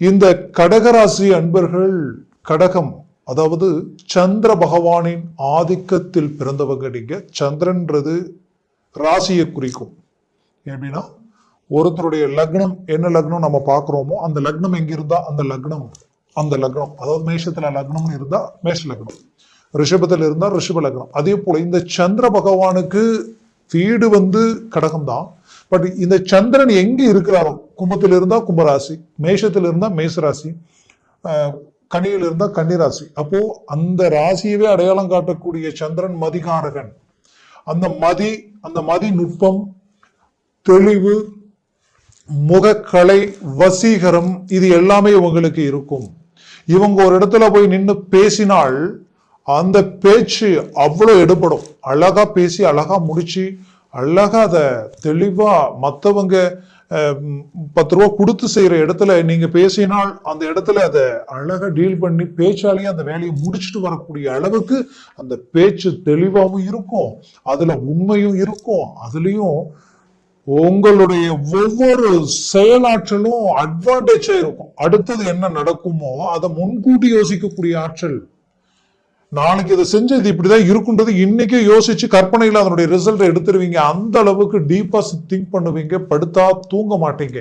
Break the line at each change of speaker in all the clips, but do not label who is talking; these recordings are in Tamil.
இந்த கடகராசி அன்பர்கள் கடகம் அதாவது சந்திர பகவானின் ஆதிக்கத்தில் பிறந்தவங்க நீங்க. சந்திரன்றது ராசியை குறிக்கும். எப்படின்னா ஒருத்தருடைய லக்னம் என்ன லக்னம் நம்ம பார்க்குறோமோ அந்த லக்னம் எங்க இருந்தா அந்த லக்னம் அந்த லக்னம். அதாவது மேஷத்துல லக்னம்னு இருந்தா மேஷ லக்னம். ரிஷபத்தில் இருந்தா ரிஷப லக்னம். அதே போல இந்த சந்திர பகவானுக்கு வீடு வந்து கடகம் தான் பட் இந்த சந்திரன் எங்க இருக்கிறாரோ கும்பத்தில் இருந்தா கும்பராசி மேஷத்தில் இருந்தா மேசராசி கனியில் கன்னியில் இருந்தா கன்னிராசி. அப்போ அந்த ராசியவே அடையாளம் காட்டக்கூடிய சந்திரன் மதிகாரகன். அந்த மதி அந்த மதி நுட்பம் தெளிவு முகக்கலை வசீகரம் இது எல்லாமே இவங்களுக்கு இருக்கும். இவங்க ஒரு இடத்துல போய் நின்று பேசினால் அந்த பேச்சு அவ்வளோ எடுபடும். அழகா பேசி அழகா முடிச்சு அழகா அதை தெளிவாக மற்றவங்க பத்து ரூபா கொடுத்து செய்கிற இடத்துல நீங்கள் பேசினால் அந்த இடத்துல அதை அழகாக டீல் பண்ணி பேச்சாலேயே அந்த வேலையை முடிச்சுட்டு வரக்கூடிய அளவுக்கு அந்த பேச்சு தெளிவாகவும் இருக்கும். அதில் உண்மையும் இருக்கும். அதுலேயும் உங்களுடைய ஒவ்வொரு செயலாற்றலும் அட்வான்டேஜாக இருக்கும். அடுத்தது என்ன நடக்குமோ அதை முன்கூட்டி யோசிக்கக்கூடிய ஆற்றல் நாளைக்கு இதை செஞ்சு இது இப்படிதான் இருக்குன்றது இன்னைக்கே யோசிச்சு கற்பனையில் அதனுடைய ரிசல்ட் எடுத்துருவீங்க. அந்த அளவுக்கு டீப்பாக திங்க் பண்ணுவீங்க. படுத்தா தூங்க மாட்டீங்க.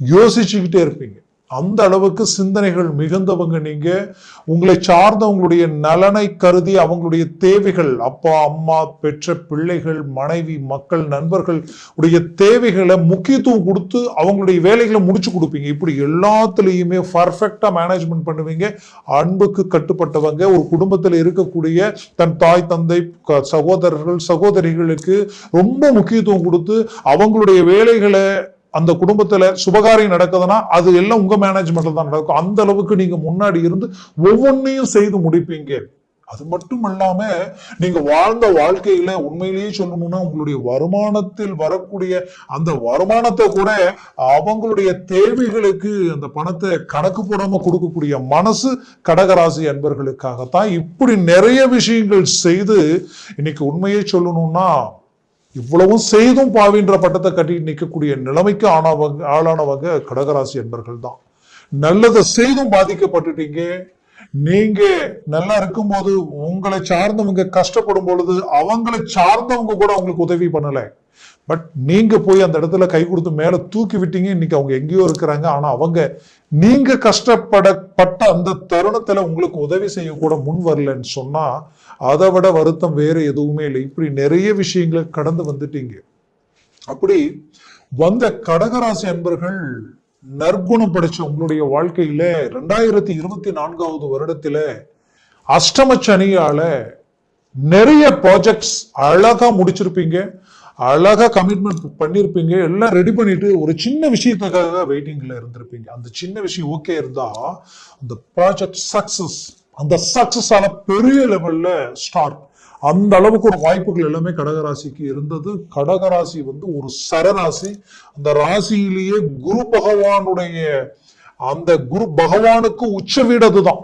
யோசிச்சுக்கிட்டே இருப்பீங்க. அந்த அளவுக்கு சிந்தனைகள் மிகுந்தவங்க நீங்க. உங்களை சார்ந்த உங்களுடைய நலனை கருதி அவங்களுடைய தேவைகள் அப்பா அம்மா பெற்ற பிள்ளைகள் மனைவி மக்கள் நண்பர்கள் உடைய தேவைகளை முக்கியத்துவம் கொடுத்து அவங்களுடைய வேலைகளை முடிச்சு கொடுப்பீங்க. இப்படி எல்லாத்துலேயுமே பர்ஃபெக்டா மேனேஜ்மெண்ட் பண்ணுவீங்க. அன்புக்கு கட்டுப்பட்டவங்க ஒரு குடும்பத்தில் இருக்கக்கூடிய தன் தாய் தந்தை க- சகோதரர்கள் சகோதரிகளுக்கு ரொம்ப முக்கியத்துவம் கொடுத்து அவங்களுடைய வேலைகளை அந்த குடும்பத்துல சுபகாரியம் நடக்குதுன்னா அது எல்லாம் உங்க மேனேஜ்மெண்ட்ல தான் நடக்கும். அந்த அளவுக்கு நீங்க முன்னாடி இருந்து ஒவ்வொன்றையும் செய்து முடிப்பீங்க. அது மட்டும் இல்லாம நீங்க வாழ்ந்த வாழ்க்கையில உண்மையிலேயே சொல்லணும்னா உங்களுடைய வருமானத்தில் வரக்கூடிய அந்த வருமானத்தை கூட அவங்களுடைய தேவைகளுக்கு அந்த பணத்தை கணக்கு போடாம கொடுக்கக்கூடிய மனசு கடகராசி அன்பர்களுக்காகத்தான் இப்படி நிறைய விஷயங்கள் செய்து இன்னைக்கு உண்மையை சொல்லணும்னா இவ்வளவும் செய்தும் பாவின்ற பட்டத்தை கட்டி நிற்கக்கூடிய நிலைமைக்கு ஆனவங்க ஆளானவங்க கடகராசி என்பர்கள் தான். நல்லதை செய்தும் பாதிக்கப்பட்டுட்டீங்க. நீங்க நல்லா இருக்கும்போது உங்களை சார்ந்தவங்க கஷ்டப்படும் பொழுது அவங்களை சார்ந்தவங்க கூட அவங்களுக்கு உதவி பண்ணலை. பட் நீங்கள் போய் அந்த இடத்துல கை கொடுத்து மேலே தூக்கி விட்டீங்க. இன்னைக்கு அவங்க எங்கேயோ இருக்கிறாங்க. ஆனால் அவங்க நீங்கள் கஷ்டப்படப்பட்ட அந்த தருணத்தில் உங்களுக்கு உதவி செய்யக்கூட முன் வரலன்னு சொன்னால் அதை விட வருத்தம் வேறு எதுவுமே இல்லை. இப்படி நிறைய விஷயங்களை கடந்து வந்துட்டீங்க. அப்படி வந்த கடகராசி அன்பர்கள் நற்குணம் படைச்ச உங்களுடைய வாழ்க்கையில ரெண்டாயிரத்தி இருபத்தி நான்காவது வருடத்துல அஷ்டம சனியால நிறைய ப்ராஜெக்ட்ஸ் அழகா முடிச்சிருப்பீங்க. அழகா கமிட்மெண்ட் பண்ணியிருப்பீங்க எல்லாம் ரெடி பண்ணிட்டு ஒரு சின்ன விஷயத்துக்காக வெயிட்டிங்கில் இருந்திருப்பீங்க. அந்த சின்ன விஷயம் ஓகே இருந்தா அந்த ப்ராஜெக்ட் சக்சஸ் அந்த சக்சஸ் ஆன பெரிய லெவல்ல ஸ்டார்ட் அந்த அளவுக்கு ஒரு வாய்ப்புகள் எல்லாமே கடகராசிக்கு இருந்தது. கடகராசி வந்து ஒரு சரராசி. அந்த ராசியிலேயே குரு பகவானுடைய அந்த குரு பகவானுக்கு உச்ச வீடு அதுதான்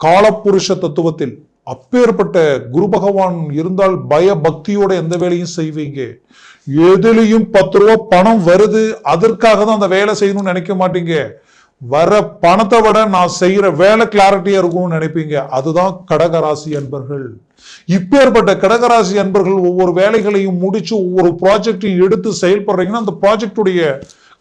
காலப்புருஷ தத்துவத்தில் அப்பேற்பட்ட குரு பகவான் இருந்தால் பய பக்தியோட எந்த வேலையும் செய்வீங்க. எதுலேயும் பத்து ரூபா பணம் வருது அதற்காக தான் அந்த வேலை செய்யணும்னு நினைக்க மாட்டீங்க. வர பணத்தை விட நான் செய்யற வேலை கிளாரிட்டியா இருக்கும்னு நினைப்பீங்க. அதுதான் கடகராசி அன்பர்கள். இப்பேற்பட்ட கடகராசி அன்பர்கள் ஒவ்வொரு வேலைகளையும் முடிச்சு ஒவ்வொரு ப்ராஜெக்டையும் எடுத்து செயல்படுறீங்கன்னா அந்த ப்ராஜெக்டுடைய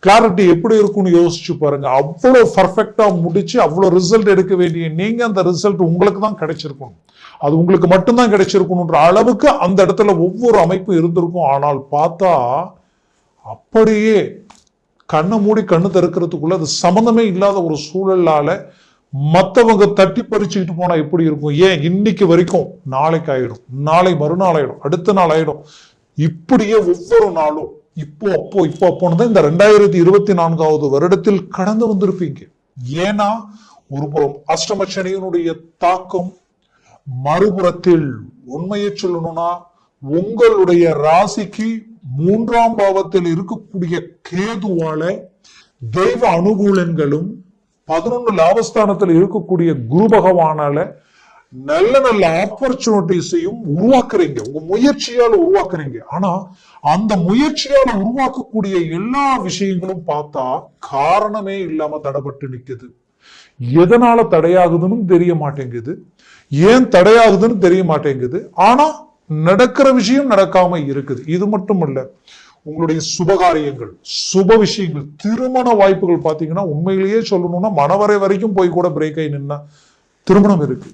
கிளாரிட்டி எப்படி இருக்கும்னு யோசிச்சு பாருங்க. அவ்வளோ பர்ஃபெக்டாக முடிச்சு அவ்வளோ ரிசல்ட் எடுக்க வேண்டிய நீங்க அந்த ரிசல்ட் உங்களுக்கு தான் கிடைச்சிருக்கணும். அது உங்களுக்கு மட்டும்தான் கிடைச்சிருக்கணுன்ற அளவுக்கு அந்த இடத்துல ஒவ்வொரு அமைப்பும் இருந்திருக்கும். ஆனால் பார்த்தா அப்படியே கண்ணை மூடி கண்ணு திறக்கிறதுக்குள்ள அது சம்மந்தமே இல்லாத ஒரு சூழலால மற்றவங்க தட்டி பறிச்சுக்கிட்டு போனா எப்படி இருக்கும்? ஏன்? இன்னைக்கு வரைக்கும் நாளைக்கு ஆயிடும். நாளை மறுநாள் ஆயிடும். அடுத்த நாள் ஆயிடும். இப்படியே ஒவ்வொரு நாளும் இப்போ அப்போ இப்போ அப்போன்னு தான் இந்த ரெண்டாயிரத்தி இருபத்தி நான்காவது வருடத்தில் கடந்து வந்திருப்பீங்க. ஏன்னா ஒரு புறம் அஷ்டமச்சனியனுடைய தாக்கம் மறுபுறத்தில் உண்மையை சொல்லணும்னா உங்களுடைய ராசிக்கு மூன்றாம் பாவத்தில் இருக்கக்கூடிய கேதுவால தெய்வ அனுகூலங்களும் பதினொன்று லாபஸ்தானத்தில் இருக்கக்கூடிய குரு பகவானால நல்ல நல்ல ஆப்பர்ச்சுனிட்டிஸையும் உருவாக்குறீங்க. உங்க முயற்சியால உருவாக்குறீங்க. ஆனா அந்த முயற்சியால உருவாக்கக்கூடிய எல்லா விஷயங்களும் பார்த்தா காரணமே இல்லாம தடைப்பட்டு நிக்குது. எதனால தடையாகுதுன்னு தெரிய மாட்டேங்குது. ஏன் தடையாகுதுன்னு தெரிய மாட்டேங்குது. ஆனா நடக்கிற விஷயம் நடக்காம இருக்குது. இது மட்டும் இல்லை உங்களுடைய சுபகாரியங்கள் சுப விஷயங்கள் திருமண வாய்ப்புகள் பார்த்தீங்கன்னா உண்மையிலேயே சொல்லணும்னா மனவரை வரைக்கும் போய் கூட பிரேக் ஆகி நின்னா திருமணம் இருக்கு.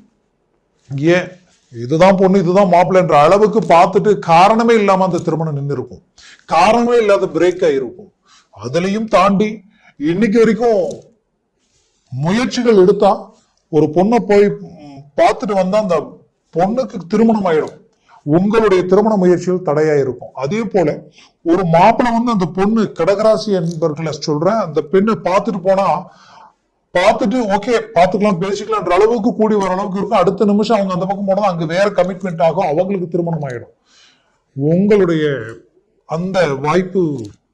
ஏன் இதுதான் பொண்ணு இதுதான் மாப்பிள்ளைன்ற அளவுக்கு பார்த்துட்டு காரணமே இல்லாம அந்த திருமணம் நின்று இருக்கும் காரணமே இல்லாத பிரேக் ஆயிருக்கும். அதுலயும் தாண்டி இன்னைக்கு வரைக்கும் முயற்சிகள் எடுத்தா ஒரு பொண்ணை போய் பார்த்துட்டு வந்தா அந்த பொண்ணுக்கு திருமணம் ஆயிடும். உங்களுடைய திருமண முயற்சிகள் தடையா இருக்கும் அதே போல ஒரு மாப்பிள்ளை வந்து அந்த பொண்ணு கடகராசி என்பர்களை சொல்றேன் அந்த பெண்ணை பார்த்துட்டு போனா பார்த்துட்டு ஓகே பார்த்துக்கலாம் பேசிக்கலாம்ன்ற அளவுக்கு கூடி வர அளவுக்கு இருக்கும். அடுத்த நிமிஷம் அவங்க அந்த பக்கம் போனால் அங்க வேற கமிட்மெண்ட் ஆகும். அவங்களுக்கு திருமணம் ஆயிடும். உங்களுடைய அந்த வாய்ப்பு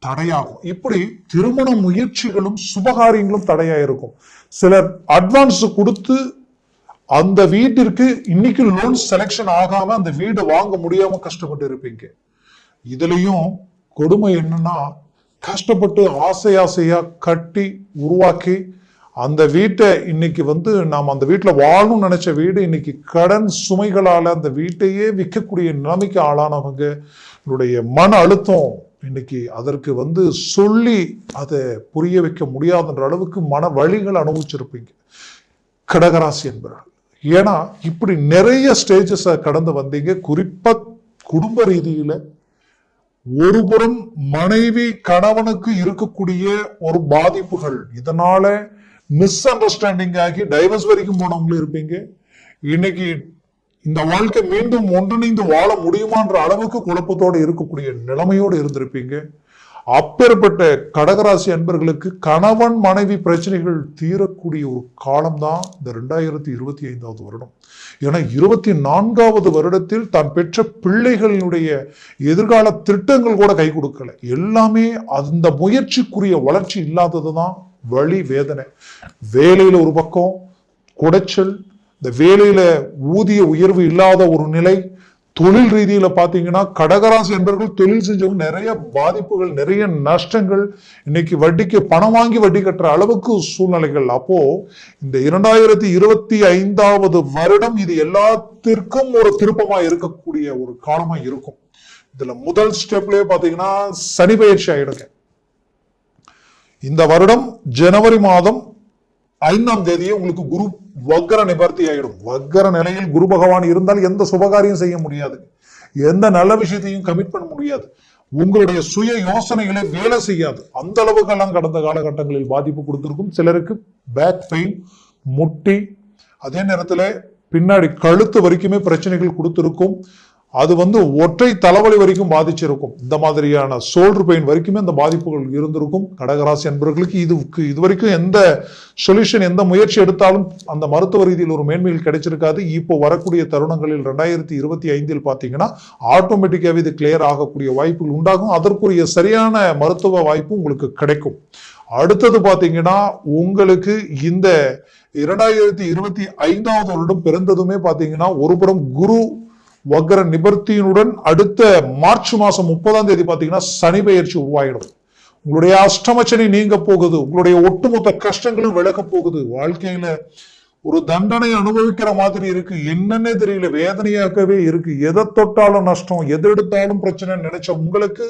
தடையாகும். இப்படி திருமண முயற்சிகளும் சுபகாரியங்களும் தடையா இருக்கும் சிலர் அட்வான்ஸ் கொடுத்து அந்த வீட்டிற்கு இன்னைக்கு லோன் செலெக்ஷன் ஆகாம அந்த வீடு வாங்க முடியாம கஷ்டப்பட்டு இருப்பீங்க. இதுலயும் கொடுமை என்னன்னா கஷ்டப்பட்டு ஆசை ஆசையா கட்டி உருவாக்கி அந்த வீட்டை இன்னைக்கு வந்து நாம் அந்த வீட்டில் வாழணும்னு நினச்ச வீடு இன்னைக்கு கடன் சுமைகளால் அந்த வீட்டையே விற்கக்கூடிய நிலைமைக்கு ஆளானவங்களுடைய மன அழுத்தம் இன்னைக்கு அதற்கு வந்து சொல்லி அதை புரிய வைக்க முடியாதுன்ற அளவுக்கு மன வழிகள் அனுபவிச்சிருப்பீங்க. கடகராசி என்பவர்கள். ஏன்னா இப்படி நிறைய ஸ்டேஜஸை கடந்து வந்தீங்க. குறிப்பாக குடும்ப ரீதியில் ஒருபுறம் மனைவி கணவனுக்கு இருக்கக்கூடிய ஒரு பாதிப்புகள். இதனால மிஸ் அண்டர்ஸ்டாண்டிங் ஆகி டைவர்ஸ் வரைக்கும் போனவங்களும் இருப்பீங்க. இன்னைக்கு இந்த வாழ்க்கை மீண்டும் ஒன்றிணைந்து வாழ முடியுமான்ற அளவுக்கு குழப்பத்தோடு இருக்கக்கூடிய நிலைமையோடு இருந்திருப்பீங்க. அப்பேற்பட்ட கடகராசி அன்பர்களுக்கு கணவன் மனைவி பிரச்சனைகள் தீரக்கூடிய ஒரு காலம்தான் இந்த ரெண்டாயிரத்தி இருபத்தி ஐந்தாவது வருடம். ஏன்னா இருபத்தி நான்காவது வருடத்தில் தான் பெற்ற பிள்ளைகளினுடைய எதிர்கால திட்டங்கள் கூட கை கொடுக்கல. எல்லாமே அந்த முயற்சிக்குரிய வளர்ச்சி இல்லாதது தான் வழி வேதனை. வேலையில ஒரு பக்கம் குடைச்சல் இந்த வேலையில ஊதிய உயர்வு இல்லாத ஒரு நிலை. தொழில் ரீதியில பாத்தீங்கன்னா கடகராசி என்பவர்கள் தொழில் செஞ்சவங்க நிறைய பாதிப்புகள் நிறைய நஷ்டங்கள். இன்னைக்கு வட்டிக்கு பணம் வாங்கி வட்டி கட்டுற அளவுக்கு சூழ்நிலைகள். அப்போ இந்த இரண்டாயிரத்தி இருபத்தி ஐந்தாவது வருடம் இது எல்லாத்திற்கும் ஒரு திருப்பமா இருக்கக்கூடிய ஒரு காலமா இருக்கும். இதுல முதல் ஸ்டெப்லயே பாத்தீங்கன்னா சனி பயிற்சி ஆயிடுங்க. இந்த வருடம் ஜனவரி மாதம் ஐந்தாம் தேதியே உங்களுக்கு குரு வக்கர நிவர்த்தி ஆகிடும் வக்கர நிலையில் குரு பகவான் இருந்தால் எந்த சுபகாரியம் செய்ய முடியாது. எந்த நல்ல விஷயத்தையும் கமிட் பண்ண முடியாது. உங்களுடைய சுய யோசனைகளை வேலை செய்யாது. அந்த அளவுக்கெல்லாம் கடந்த காலகட்டங்களில் பாதிப்பு கொடுத்திருக்கும். சிலருக்கு பேக் பெயின் முட்டி அதே நேரத்தில் பின்னாடி கழுத்து வரைக்குமே பிரச்சனைகள் கொடுத்திருக்கும். அது வந்து ஒற்றை தலைவலி வரைக்கும் பாதிச்சிருக்கும். இந்த மாதிரியான சோல்டர் பெயின் வரைக்குமே அந்த பாதிப்புகள் இருந்திருக்கும். கடகராசி என்பவர்களுக்கு இதுக்கு இது வரைக்கும் எந்த சொல்யூஷன் எந்த முயற்சி எடுத்தாலும் அந்த மருத்துவ ரீதியில் ஒரு மேன்மையில் கிடைச்சிருக்காது. இப்போ வரக்கூடிய தருணங்களில் ரெண்டாயிரத்தி இருபத்தி ஐந்தில் பார்த்தீங்கன்னா ஆட்டோமேட்டிக்காகவே இது கிளியர் ஆகக்கூடிய வாய்ப்புகள் உண்டாகும். அதற்குரிய சரியான மருத்துவ வாய்ப்பு உங்களுக்கு கிடைக்கும். அடுத்தது பார்த்தீங்கன்னா உங்களுக்கு இந்த இரண்டாயிரத்தி இருபத்தி ஐந்தாவது வருடம் பிறந்ததுமே பாத்தீங்கன்னா ஒருபுறம் குரு வக்ர நிபர்த்தியினுடன் அடுத்த மார்ச் மாசம் முப்பதாம் தேதி பார்த்தீங்கன்னா சனி பெயர்ச்சி உருவாயிடும். உங்களுடைய அஷ்டமச்சனி நீங்க போகுது உங்களுடைய ஒட்டுமொத்த கஷ்டங்களும் விலக போகுது. வாழ்க்கையில ஒரு தண்டனை அனுபவிக்கிற மாதிரி இருக்கு. என்னன்னே தெரியல வேதனையாகவே இருக்கு. எதை தொட்டாலும் நஷ்டம் எது எடுத்தாலும் பிரச்சனை நினைச்ச உங்களுக்கு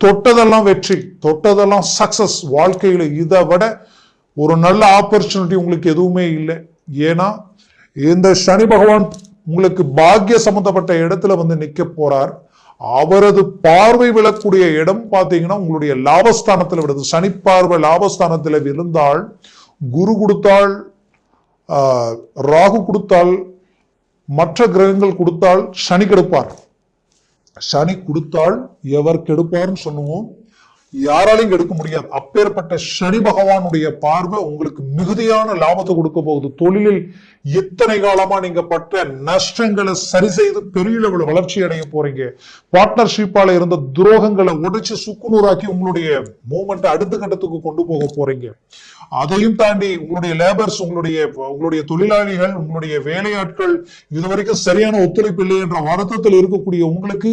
தொட்டதெல்லாம் வெற்றி தொட்டதெல்லாம் சக்சஸ் வாழ்க்கையில இதை விட ஒரு நல்ல ஆப்பர்ச்சுனிட்டி உங்களுக்கு எதுவுமே இல்லை. ஏன்னா இந்த சனி பகவான் உங்களுக்கு பாக்கிய சம்பந்தப்பட்ட இடத்துல வந்து நிக்க போறார். அவரது பார்வை விழக்கூடிய இடம் பார்த்தீங்கன்னா உங்களுடைய லாபஸ்தானத்தில் விடுது சனி பார்வை லாபஸ்தானத்தில் விழுந்தால் குரு கொடுத்தால் ராகு கொடுத்தால் மற்ற கிரகங்கள் கொடுத்தால் சனி கெடுப்பார். சனி கொடுத்தால் எவர் கெடுப்பார்னு சொல்லுவோம். யாராலையும் எடுக்க முடியாது. அப்பேற்பட்ட சனி பகவானுடைய பார்வை உங்களுக்கு மிகுதியான லாபத்தை கொடுக்க போகுது. தொழிலில் எத்தனை காலமா நீங்க பட்ட நஷ்டங்களை சரி செய்து பெரிய லெவல் வளர்ச்சி அடைய போறீங்க. பார்ட்னர்ஷிப்பால இருந்த துரோகங்களை உடைச்சு சுக்குநூறாக்கி உங்களுடைய மூமெண்ட் அடுத்த கட்டத்துக்கு கொண்டு போக போறீங்க. அதையும் தாண்டி உங்களுடைய லேபர்ஸ் உங்களுடைய உங்களுடைய தொழிலாளிகள் உங்களுடைய வேலையாட்கள் இதுவரைக்கும் சரியான ஒத்துழைப்பு இல்லை என்ற வருத்தத்தில் இருக்கக்கூடிய உங்களுக்கு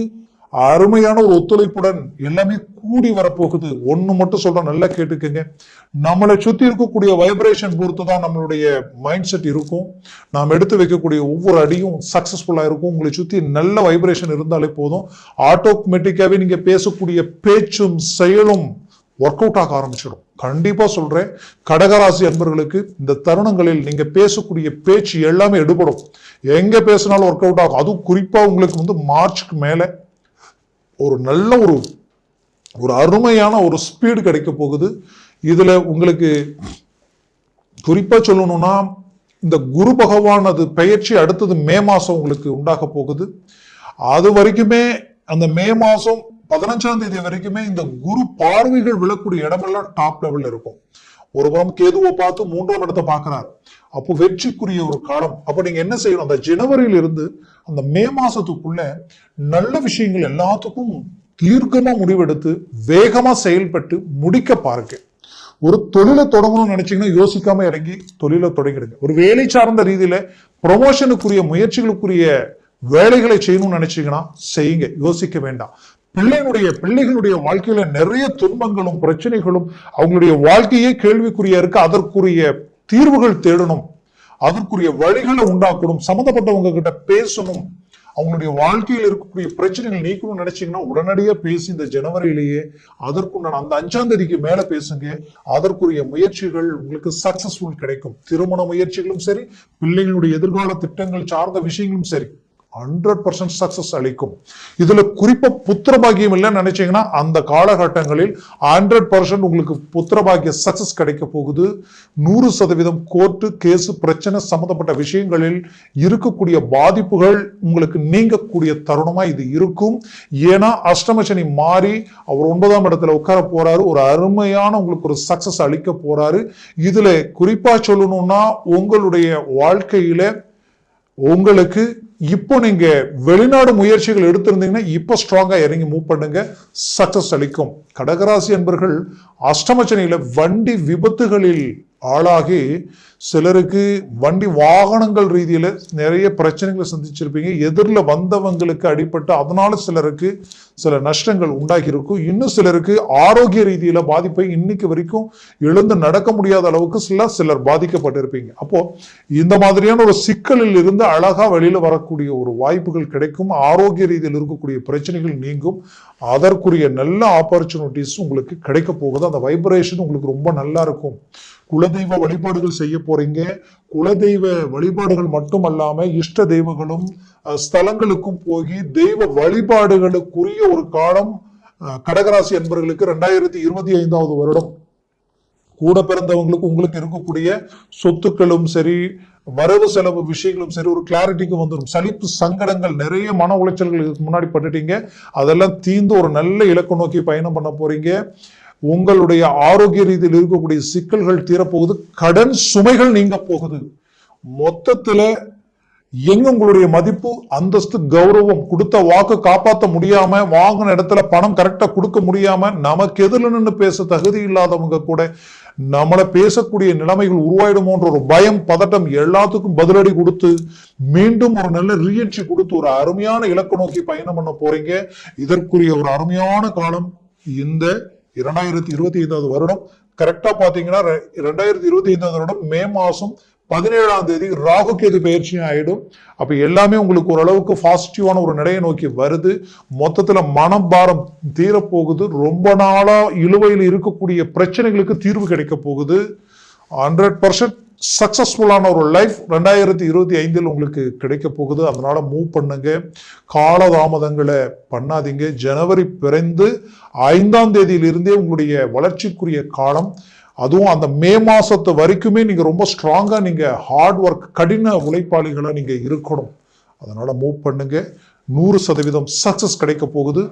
அருமையான ஒரு ஒத்துழைப்புடன் எல்லாமே கூடி வரப்போகுது. ஒண்ணு மட்டும் சொல்றேன் நல்லா கேட்டுக்கங்க. நம்மளை சுத்தி இருக்கக்கூடிய வைப்ரேஷன் பொறுத்து தான் நம்மளுடைய மைண்ட் செட் இருக்கும். நாம் எடுத்து வைக்கக்கூடிய ஒவ்வொரு அடியும் சக்சஸ்ஃபுல்லா இருக்கும். உங்களை சுத்தி நல்ல வைப்ரேஷன் இருந்தாலே போதும். ஆட்டோமேட்டிக்காவே நீங்க பேசக்கூடிய பேச்சும் செயலும் ஒர்க் அவுட் ஆக ஆரம்பிச்சிடும். கண்டிப்பா சொல்றேன். கடகராசி அன்பர்களுக்கு இந்த தருணங்களில் நீங்க பேசக்கூடிய பேச்சு எல்லாமே எடுபடும். எங்க பேசினாலும் ஒர்க் அவுட் ஆகும். அதுவும் குறிப்பா உங்களுக்கு வந்து மார்ச்சுக்கு மேலே. ஒரு நல்ல ஒரு ஒரு அருமையான ஒரு ஸ்பீடு கிடைக்க போகுது. இதுல உங்களுக்கு குறிப்பா சொல்லணும்னா இந்த குரு பகவானது பயிற்சி அடுத்தது மே மாசம் உங்களுக்கு உண்டாக போகுது. அது வரைக்குமே அந்த மே மாசம் பதினஞ்சாம் தேதி வரைக்குமே இந்த குரு பார்வைகள் விழக்கூடிய இடமெல்லாம் டாப் லெவல்ல இருக்கும். ஒரு புறம் கேதுவை பார்த்து மூன்றாம் இடத்தை பார்க்கிறார். அப்போ வெற்றிக்குரிய ஒரு காலம். அப்ப நீங்க என்ன செய்யணும்? அந்த ஜனவரியில இருந்து அந்த மே மாசத்துக்குள்ள நல்ல விஷயங்கள் எல்லாத்துக்கும் தீர்க்கமா முடிவெடுத்து வேகமா செயல்பட்டு முடிக்க பாருங்க. ஒரு தொழிலை தொடங்கணும்னு நினைச்சீங்கன்னா யோசிக்காம இறங்கி தொழிலை தொடங்கிடுங்க. ஒரு வேலை சார்ந்த ரீதியில ப்ரொமோஷனுக்குரிய முயற்சிகளுக்குரிய வேலைகளை செய்யணும்னு நினைச்சீங்கன்னா செய்யுங்க. யோசிக்க வேண்டாம். பிள்ளைகளுடைய பிள்ளைகளுடைய வாழ்க்கையில நிறைய துன்பங்களும் பிரச்சனைகளும் அவங்களுடைய வாழ்க்கையே கேள்விக்குரிய இருக்கு. அதற்குரிய தீர்வுகள் தேடணும். அதற்குரிய வழிகளை உண்டாக்கணும். சம்மந்தப்பட்டவங்க கிட்ட பேசணும். அவங்களுடைய வாழ்க்கையில் இருக்கக்கூடிய பிரச்சனைகள் நீக்கணும்னு நினைச்சீங்கன்னா உடனடியாக பேசி இந்த ஜனவரியிலேயே அதற்குண்டான அந்த அஞ்சாம் தேதிக்கு மேல பேசுங்க. அதற்குரிய முயற்சிகள் உங்களுக்கு சக்சஸ்ஃபுல் கிடைக்கும். திருமண முயற்சிகளும் சரி பிள்ளைகளுடைய எதிர்கால திட்டங்கள் சார்ந்த விஷயங்களும் சரி. ஹண்ட்ரட் பர்சன்ட் சக்சஸ் அளிக்கும். இதுல குறிப்பா புத்திர பாக்கியம் இல்லைன்னு நினைச்சீங்கன்னா அந்த காலகட்டங்களில் ஹண்ட்ரட் பர்சன்ட் உங்களுக்கு புத்திர பாக்கிய சக்சஸ் கிடைக்க போகுது. நூறு சதவீதம் கோர்ட்டு கேஸ் பிரச்சனை சம்பந்தப்பட்ட விஷயங்களில் இருக்கக்கூடிய பாதிப்புகள் உங்களுக்கு நீங்கக்கூடிய தருணமா இது இருக்கும். ஏன்னா அஷ்டமசனி மாறி அவர் ஒன்பதாம் இடத்துல உட்கார போறாரு. ஒரு அருமையான உங்களுக்கு ஒரு சக்சஸ் அளிக்க போறாரு. இதுல குறிப்பா சொல்லணும்னா உங்களுடைய வாழ்க்கையில உங்களுக்கு இப்போ நீங்க வெளிநாடு முயற்சிகள் எடுத்திருந்தீங்கன்னா இப்போ ஸ்ட்ராங்கா இறங்கி மூவ் பண்ணுங்க சக்சஸ் அளிக்கும். கடகராசி என்பர்கள் அஷ்டமச்சனையில வண்டி விபத்துகளில் ஆளாகி சிலருக்கு வண்டி வாகனங்கள் ரீதியில் நிறைய பிரச்சனைகளை சந்திச்சிருப்பீங்க. எதிரில் வந்தவங்களுக்கு அடிப்பட்டு அதனால சிலருக்கு சில நஷ்டங்கள் உண்டாகி இருக்கும் இன்னும் சிலருக்கு ஆரோக்கிய ரீதியில் பாதிப்பை இன்னைக்கு வரைக்கும் எழுந்து நடக்க முடியாத அளவுக்கு சில சிலர் பாதிக்கப்பட்டிருப்பீங்க. அப்போ இந்த மாதிரியான ஒரு சிக்கலில் இருந்து அழகாக வெளியில் வரக்கூடிய ஒரு வாய்ப்புகள் கிடைக்கும். ஆரோக்கிய ரீதியில் இருக்கக்கூடிய பிரச்சனைகள் நீங்கும். அதற்குரிய நல்ல ஆப்பர்ச்சுனிட்டிஸ் உங்களுக்கு கிடைக்க போகுது. அந்த வைப்ரேஷன் உங்களுக்கு ரொம்ப நல்லா இருக்கும். குலதெய்வ வழிபாடுகள் செய்ய போறீங்க. குலதெய்வ வழிபாடுகள் மட்டுமல்லாம இஷ்ட தெய்வங்களும் ஸ்தலங்களுக்கும் போய் தெய்வ வழிபாடுகளுக்குரிய ஒரு காலம் கடகராசி என்பவர்களுக்கு ரெண்டாயிரத்தி இருபத்தி ஐந்தாவது வருடம். கூட பிறந்தவங்களுக்கு உங்களுக்கு இருக்கக்கூடிய சொத்துக்களும் சரி வரவு செலவு விஷயங்களும் சரி ஒரு கிளாரிட்டிக்கு வந்துடும் சலிப்பு சங்கடங்கள் நிறைய மன உளைச்சல்கள் இதுக்கு முன்னாடி பட்டுட்டீங்க. அதெல்லாம் தீர்ந்து ஒரு நல்ல இலக்கு நோக்கி பயணம் பண்ண போறீங்க. உங்களுடைய ஆரோக்கிய ரீதியில் இருக்கக்கூடிய சிக்கல்கள் தீரப்போகுது கடன் சுமைகள் நீங்க போகுது. மொத்தத்துல எங்க உங்களுடைய மதிப்பு அந்தஸ்து கௌரவம் கொடுத்த வாக்கு காப்பாற்ற முடியாம வாங்கின இடத்துல பணம் கரெக்டா கொடுக்க முடியாம நமக்கு எதிரில் நின்று பேச தகுதி இல்லாதவங்க கூட நம்மளை பேசக்கூடிய நிலைமைகள் உருவாயிடுமோன்ற ஒரு பயம் பதட்டம் எல்லாத்துக்கும் பதிலடி கொடுத்து மீண்டும் ஒரு நல்ல ரீஎன்ட்ரி கொடுத்து ஒரு அருமையான இலக்கு நோக்கி பயணம் பண்ண போறீங்க. இதற்குரிய ஒரு அருமையான காலம் இந்த இரண்டாயிரத்தி இருபத்தி ஐந்தாவது வருடம். கரெக்டா பாத்தீங்கன்னா ரெ- ரெண்டாயிரத்தி இருபத்தி ஐந்தாவது வருடம் மே மாசம் பதினேழாம் தேதி ராகு கேது பயிற்சியும் ஆயிடும். அப்ப எல்லாமே உங்களுக்கு ஓரளவுக்கு பாசிட்டிவான ஒரு நிலையை நோக்கி வருது. மொத்தத்துல மனம் பாரம் தீரப்போகுது. ரொம்ப நாளா இழுவையில் இருக்கக்கூடிய பிரச்சனைகளுக்கு தீர்வு கிடைக்க போகுது. ஹண்ட்ரட் பர்சன்ட் சக்ஸஸ்ஃபுல்லான ஒரு லைஃப் ரெண்டாயிரத்தி இருபத்தி ஐந்தில் உங்களுக்கு கிடைக்க போகுது. அதனால் மூவ் பண்ணுங்க. காலதாமதங்களை பண்ணாதீங்க. ஜனவரி பிறந்து ஐந்தாம் தேதியிலிருந்தே உங்களுடைய வளர்ச்சிக்குரிய காலம். அதுவும் அந்த மே மாதத்து வரைக்குமே நீங்கள் ரொம்ப ஸ்ட்ராங்காக நீங்கள் ஹார்ட் ஒர்க் கடின உழைப்பாளிகளாக நீங்கள் இருக்கணும். அதனால் மூவ் பண்ணுங்க. நூறு சதவீதம் சக்ஸஸ் கிடைக்க போகுது.